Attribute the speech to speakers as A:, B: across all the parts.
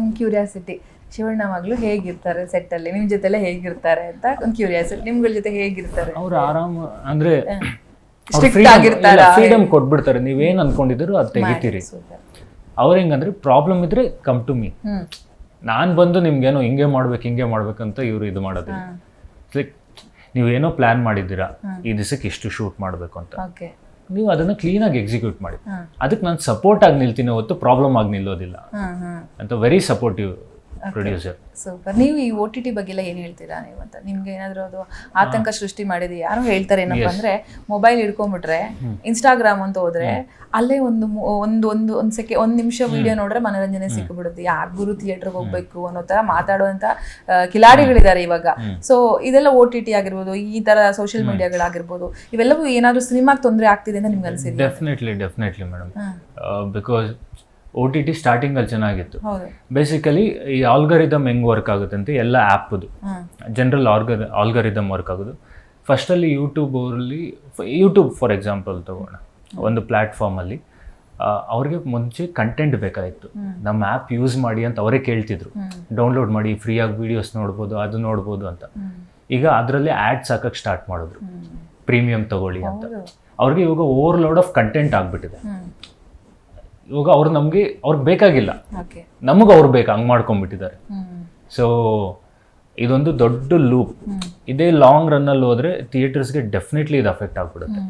A: ನಮ್ ಕ್ಯೂರಿಯಾಸಿಟಿ ಶಿವಣ್ಣ ಮಗಳು ಹೇಗಿರ್ತಾರೆ ಸೆಟ್ ಅಲ್ಲಿ? ನಿಮ್ ಜೊತೆಲೆ ಹೇಗಿರ್ತಾರೆ ಅಂತ ಒಂದು ಕ್ಯೂರಿಯಾಸಿಟಿ ನಿಮ್ಗಳ ಜೊತೆ ಹೇಗಿರ್ತಾರೆ?
B: ಅವ್ರು ಆರಾಮ ಅಂದ್ರೆ? ಫ್ರೀಡಮ್ ಕೊಟ್ಬಿಡ್ತಾರೆ. ನೀವೇನ್ ಅನ್ಕೊಂಡಿದ್ರು ಅದ್ ತೆಗಿತೀರಿ. ಅವ್ರ ಹೆಂಗಂದ್ರೆ ಪ್ರಾಬ್ಲಮ್ ಇದ್ರೆ ಕಮ್ ಟು ಮೀ ನಾನು ಬಂದು ನಿಮ್ಗೇನೋ ಹಿಂಗೆ ಮಾಡ್ಬೇಕು ಹಿಂಗೆ ಮಾಡ್ಬೇಕಂತ ಇವ್ರು ಇದು ಮಾಡೋದಿಲ್ಲ. ಲೈಕ್ ನೀವೇನೋ ಪ್ಲಾನ್ ಮಾಡಿದ್ದೀರಾ? ಈ ದಿವಸಕ್ಕೆ ಇಷ್ಟು ಶೂಟ್ ಮಾಡಬೇಕು ಅಂತ. ನೀವು ಅದನ್ನು ಕ್ಲೀನಾಗಿ ಎಕ್ಸಿಕ್ಯೂಟ್ ಮಾಡಿ. ಅದಕ್ಕೆ ನಾನು ಸಪೋರ್ಟ್ ಆಗಿ ನಿಲ್ತೀನಿ ಹೊತ್ತು ಪ್ರಾಬ್ಲಮ್ ಆಗಿ ನಿಲ್ಲೋದಿಲ್ಲ. ಅಂತ ವೆರಿ ಸಪೋರ್ಟಿವ್ ಪ್ರೊಡ್ಯೂಸರ್
A: ಸೂಪರ್ ನೀವು ಈ ಓ ಟಿ ಟಿ ಬಗ್ಗೆ ಎಲ್ಲ ಏನ್ ಹೇಳ್ತೀರಾ ನೀವು ಅಂತ? ನಿಮ್ಗೆ ಏನಾದರೂ ಅದು ಆತಂಕ ಸೃಷ್ಟಿ ಮಾಡಿದೆ ಯಾರು ಹೇಳ್ತಾರೆ ಏನಪ್ಪ ಅಂದ್ರೆ ಮೊಬೈಲ್ ಹಿಡ್ಕೊಂಡ್ಬಿಟ್ರೆ ಇನ್ಸ್ಟಾಗ್ರಾಮ್ ಅಂತ ಹೋದ್ರೆ ಅಲ್ಲೇ ಒಂದು ಒಂದು ಒಂದು ಒಂದು ಒಂದ್ ಸೆಕೆ ಒಂದು ನಿಮಿಷ ವಿಡಿಯೋ ನೋಡ್ರೆ ಮನೋರಂಜನೆ ಸಿಕ್ಕಿಬಿಡುತ್ತೆ ಯಾರು ಗುರು ಥಿಯೇಟರ್ಗೆ ಹೋಗ್ಬೇಕು ಅನ್ನೋ ತರ ಮಾತಾಡುವಂತ ಕಿಲಾಡಿಗಳಿದ್ದಾರೆ ಇವಾಗ. ಸೊ ಇದೆಲ್ಲ ಓ ಟಿ ಟಿ ಆಗಿರ್ಬೋದು ಈ ತರ ಸೋಷಿಯಲ್ ಮೀಡಿಯಾಗಳಾಗಿರ್ಬೋದು ಇವೆಲ್ಲವೂ ಏನಾದರೂ ಸಿನಿಮಾಗೆ ತೊಂದರೆ ಆಗ್ತಿದೆ ಅಂತ ನಿಮ್ಗೆ ಅನಿಸಿದೆ
B: definitely definitely madam. Because O T T ಸ್ಟಾರ್ಟಿಂಗಲ್ಲಿ ಚೆನ್ನಾಗಿತ್ತು. ಬೇಸಿಕಲಿ ಈ ಆಲ್ಗರಿದಮ್ ಹೆಂಗ್ ವರ್ಕ್ ಆಗುತ್ತೆ ಅಂತ ಎಲ್ಲ ಆ್ಯಪ್ದು ಜನರಲ್ ಆಲ್ಗರ್ ಆಲ್ಗರಿದಮ್ ವರ್ಕ್ ಆಗೋದು. ಫಸ್ಟಲ್ಲಿ ಯೂಟ್ಯೂಬ್ ಅವರಲ್ಲಿ ಯೂಟ್ಯೂಬ್ ಫಾರ್ ಎಕ್ಸಾಂಪಲ್ ತಗೋಣ. ಒಂದು ಪ್ಲ್ಯಾಟ್ಫಾರ್ಮಲ್ಲಿ ಅವ್ರಿಗೆ ಮುಂಚೆ ಕಂಟೆಂಟ್ ಬೇಕಾಗಿತ್ತು. ನಮ್ಮ ಆ್ಯಪ್ ಯೂಸ್ ಮಾಡಿ ಅಂತ ಅವರೇ ಕೇಳ್ತಿದ್ರು. ಡೌನ್ಲೋಡ್ ಮಾಡಿ ಫ್ರೀಯಾಗಿ ವೀಡಿಯೋಸ್ ನೋಡ್ಬೋದು ಅದು ನೋಡ್ಬೋದು ಅಂತ. ಈಗ ಅದರಲ್ಲಿ ಆ್ಯಡ್ಸ್ ಹಾಕಕ್ಕೆ ಸ್ಟಾರ್ಟ್ ಮಾಡಿದ್ರು. ಪ್ರೀಮಿಯಂ ತಗೊಳ್ಳಿ ಅಂತ. ಅವ್ರಿಗೆ ಇವಾಗ ಓವರ್ಲೋಡ್ ಆಫ್ ಕಂಟೆಂಟ್ ಆಗಿಬಿಟ್ಟಿದೆ. ಇವಾಗ ಅವ್ರು ನಮಗೆ ಅವ್ರಿಗೆ ಬೇಕಾಗಿಲ್ಲ. ನಮಗೆ ಅವ್ರು ಬೇಕು ಹಂಗೆ ಮಾಡ್ಕೊಂಡ್ಬಿಟ್ಟಿದ್ದಾರೆ. ಸೊ ಇದೊಂದು ದೊಡ್ಡ ಲೂಪ್. ಇದೇ ಲಾಂಗ್ ರನ್ನಲ್ಲಿ ಹೋದ್ರೆ ಥಿಯೇಟರ್ಸ್ಗೆ ಡೆಫಿನೆಟ್ಲಿ ಇದು ಅಫೆಕ್ಟ್ ಆಗ್ಬಿಡುತ್ತೆ.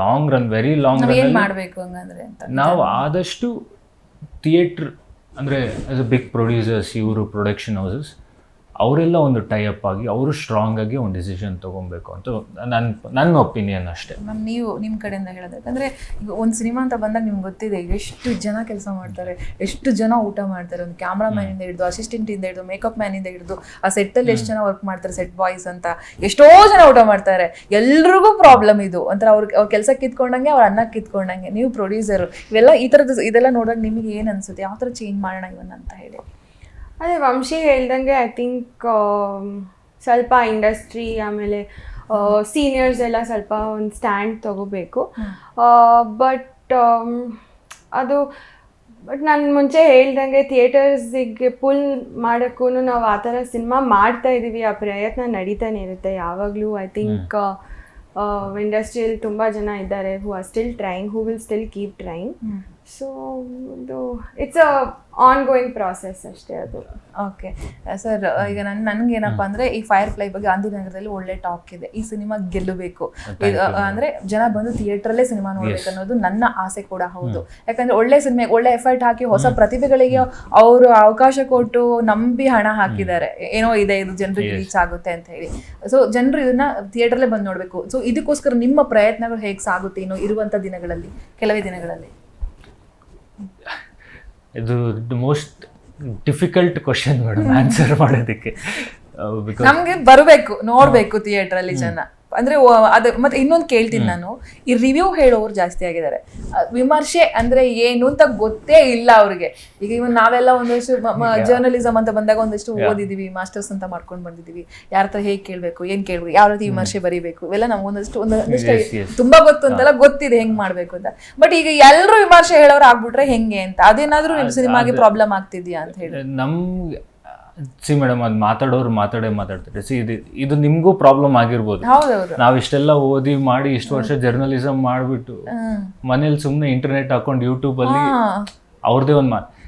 B: Long run very long run ನಾವು ಆದಷ್ಟು ಥಿಯೇಟ್ರ್ ಅಂದರೆ ಆಸ್ ಅ ಬಿಗ್ ಪ್ರೊಡ್ಯೂಸರ್ಸ್ ಇವರು ಪ್ರೊಡಕ್ಷನ್ ಹೌಸಸ್ ಅವರೆಲ್ಲ ಒಂದು ಟೈಅಪ್ ಆಗಿ ಅವರು ಸ್ಟ್ರಾಂಗ್ ಆಗಿ ಒಂದು ಡಿಸಿಷನ್ ತಗೊಬೇಕು ಅಂತ ನನ್ನ ನನ್ನ ಒಪಿನಿಯನ್ ಅಷ್ಟೇ.
A: ಮ್ಯಾಮ್ ನೀವು ನಿಮ್ಮ ಕಡೆಯಿಂದ ಹೇಳೋದು ಯಾಕಂದ್ರೆ ಈಗ ಒಂದು ಸಿನಿಮಾ ಅಂತ ಬಂದಾಗ ನಿಮ್ಗೆ ಗೊತ್ತಿದೆ ಎಷ್ಟು ಜನ ಕೆಲಸ ಮಾಡ್ತಾರೆ, ಎಷ್ಟು ಜನ ಊಟ ಮಾಡ್ತಾರೆ, ಒಂದು ಕ್ಯಾಮ್ರಾಮ್ಯಾನ್ ಇಂದ ಹಿಡಿದು ಅಸಿಸ್ಟೆಂಟ್ ಇಂದ ಹಿಡಿದು ಮೇಕಪ್ ಮ್ಯಾನ್ ಇಂದ ಹಿಡಿದು, ಆ ಸೆಟ್ಟಲ್ಲಿ ಎಷ್ಟು ಜನ ವರ್ಕ್ ಮಾಡ್ತಾರೆ ಸೆಟ್ ಬಾಯ್ಸ್ ಅಂತ, ಎಷ್ಟೋ ಜನ ಊಟ ಮಾಡ್ತಾರೆ, ಎಲ್ರಿಗೂ ಪ್ರಾಬ್ಲಮ್ ಇದು. ಒಂಥರ ಅವ್ರ ಅವ್ರ ಕೆಲಸ ಕಿತ್ಕೊಂಡಂಗೆ, ಅವ್ರ ಅನ್ನ ಕಿತ್ಕೊಂಡಂಗೆ. ನೀವು ಪ್ರೊಡ್ಯೂಸರು ಇವೆಲ್ಲ ಈ ಥರದ್ದು ಇದೆಲ್ಲ ನೋಡೋಕೆ ನಿಮಗೆ ಏನು ಅನ್ಸುತ್ತೆ? ಯಾವ ಥರ ಚೇಂಜ್ ಮಾಡೋಣ ಇವನ್ನ ಅಂತ ಹೇಳಿ.
C: ಅದೇ ವಂಶಿ ಹೇಳ್ದಂಗೆ ಐ ಥಿಂಕ್ ಸ್ವಲ್ಪ ಇಂಡಸ್ಟ್ರಿ ಆಮೇಲೆ ಸೀನಿಯರ್ಸ್ ಎಲ್ಲ ಸ್ವಲ್ಪ ಒಂದು ಸ್ಟ್ಯಾಂಡ್ ತಗೋಬೇಕು. ಬಟ್ ಅದು ಬಟ್ ನಾನು ಮುಂಚೆ ಹೇಳ್ದಂಗೆ ಥಿಯೇಟರ್ಸಿಗೆ ಪುಲ್ ಮಾಡೋಕ್ಕೂ ನಾವು ಆ ಥರ ಸಿನಿಮಾ ಮಾಡ್ತಾ ಇದ್ದೀವಿ ಆ ಪ್ರಯತ್ನ ನಡೀತಾನೆ ಇರುತ್ತೆ. ಯಾವಾಗಲೂ ಐ ಥಿಂಕ್ ಇಂಡಸ್ಟ್ರಿಯಲ್ಲಿ ತುಂಬ ಜನ ಇದ್ದಾರೆ who are still trying who will still keep trying so ಒಂದು it's a ongoing process ಅಷ್ಟೇ ಅದು.
A: ಓಕೆ ಸರ್ ಈಗ ನನ್ ನನ್ಗೇನಪ್ಪ ಅಂದ್ರೆ ಈ ಫೈರ್ ಫ್ಲೈ ಬಗ್ಗೆ ಗಾಂಧಿನಗರದಲ್ಲಿ ಒಳ್ಳೆ ಟಾಕ್ ಇದೆ. ಈ ಸಿನಿಮಾ ಗೆಲ್ಲಬೇಕು. ಅಂದ್ರೆ ಜನ ಬಂದು ಥಿಯೇಟ್ರಲ್ಲೇ ಸಿನಿಮಾ ನೋಡ್ಬೇಕು ಅನ್ನೋದು ನನ್ನ ಆಸೆ ಕೂಡ ಹೌದು. ಯಾಕಂದ್ರೆ ಒಳ್ಳೆ ಸಿನಿಮಾ ಒಳ್ಳೆ ಎಫರ್ಟ್ ಹಾಕಿ ಹೊಸ ಪ್ರತಿಭೆಗಳಿಗೆ ಅವರು ಅವಕಾಶ ಕೊಟ್ಟು ನಂಬಿ ಹಣ ಹಾಕಿದ್ದಾರೆ. ಏನೋ ಇದೆ ಇದು ಜನರಿಗೆ ರೀಚ್ ಆಗುತ್ತೆ ಅಂತ ಹೇಳಿ. ಸೊ ಜನರು ಇದನ್ನ ಥಿಯೇಟರ್ಲೇ ಬಂದು ನೋಡ್ಬೇಕು. ಸೊ ಇದಕ್ಕೋಸ್ಕರ ನಿಮ್ಮ ಪ್ರಯತ್ನಗಳು ಹೇಗೆ ಸಾಗುತ್ತೆ ಇನ್ನು ಇರುವಂತ ದಿನಗಳಲ್ಲಿ ಕೆಲವೇ ದಿನಗಳಲ್ಲಿ?
B: ಇದು most difficult question madam answer ಮಾಡೋದಕ್ಕೆ. ಬಿಕಾಸ್
A: ನಮ್ಗೆ ಬರಬೇಕು ನೋಡ್ಬೇಕು ಥಿಯೇಟರ್ ಅಲ್ಲಿ ಜನ. ಅಂದ್ರೆ ಅದ ಮತ್ತೆ ಇನ್ನೊಂದು ಕೇಳ್ತೀನಿ ನಾನು. ಈ ರಿವ್ಯೂ ಹೇಳೋರು ಜಾಸ್ತಿ ಆಗಿದ್ದಾರೆ. ವಿಮರ್ಶೆ ಅಂದ್ರೆ ಏನು ಅಂತ ಗೊತ್ತೇ ಇಲ್ಲ ಅವ್ರಿಗೆ. ಈಗ ಇವನ್ ನಾವೆಲ್ಲ ಒಂದಷ್ಟು ಜರ್ನಲಿಸಮ್ ಅಂತ ಬಂದಾಗ ಒಂದಷ್ಟು ಓದಿದೀವಿ ಮಾಸ್ಟರ್ಸ್ ಅಂತ ಮಾಡ್ಕೊಂಡು ಬಂದಿದೀವಿ. ಯಾರ ಹತ್ರ ಹೇಗ್ ಕೇಳ್ಬೇಕು ಏನ್ ಕೇಳ್ಬೇಕು ಯಾವ ರೀತಿ ವಿಮರ್ಶೆ ಬರೀಬೇಕು ಇವೆಲ್ಲ ನಮ್ಗೆ ಒಂದಷ್ಟು ಒಂದಷ್ಟು. ತುಂಬಾ ಗೊತ್ತು ಅಂತೆಲ್ಲ ಗೊತ್ತಿದೆ ಹೆಂಗ್ ಮಾಡ್ಬೇಕು ಅಂತ. ಬಟ್ ಈಗ ಎಲ್ಲರೂ ವಿಮರ್ಶೆ ಹೇಳೋರು ಆಗ್ಬಿಟ್ರೆ ಹೆಂಗೆ ಅಂತ? ಅದೇನಾದ್ರೂ ನಿಮ್ ಸಿನಿಮಾಗೆ ಪ್ರಾಬ್ಲಮ್ ಆಗ್ತಿದ್ಯಾ ಅಂತ ಹೇಳಿ.
B: ನಮ್ಗೆ ಸಿ ಮೇಡಮ್ ಅದು ಮಾತಾಡೋರು ಮಾತಾಡೇ ಮಾತಾಡ್ತಾರೆ. ಸಿ ಇದು ಇದು ನಿಮಗೂ ಪ್ರಾಬ್ಲಮ್ ಆಗಿರ್ಬೋದು. ನಾವು ಇಷ್ಟೆಲ್ಲ ಓದಿ ಮಾಡಿ ಇಷ್ಟು ವರ್ಷ ಜರ್ನಲಿಸಮ್ ಮಾಡಿಬಿಟ್ಟು ಮನೇಲಿ ಸುಮ್ಮನೆ ಇಂಟರ್ನೆಟ್ ಹಾಕೊಂಡು
A: ಯೂಟ್ಯೂಬಲ್ಲಿ.
B: ಅವ್ರದೇ ಒಂದು ಮಾತು.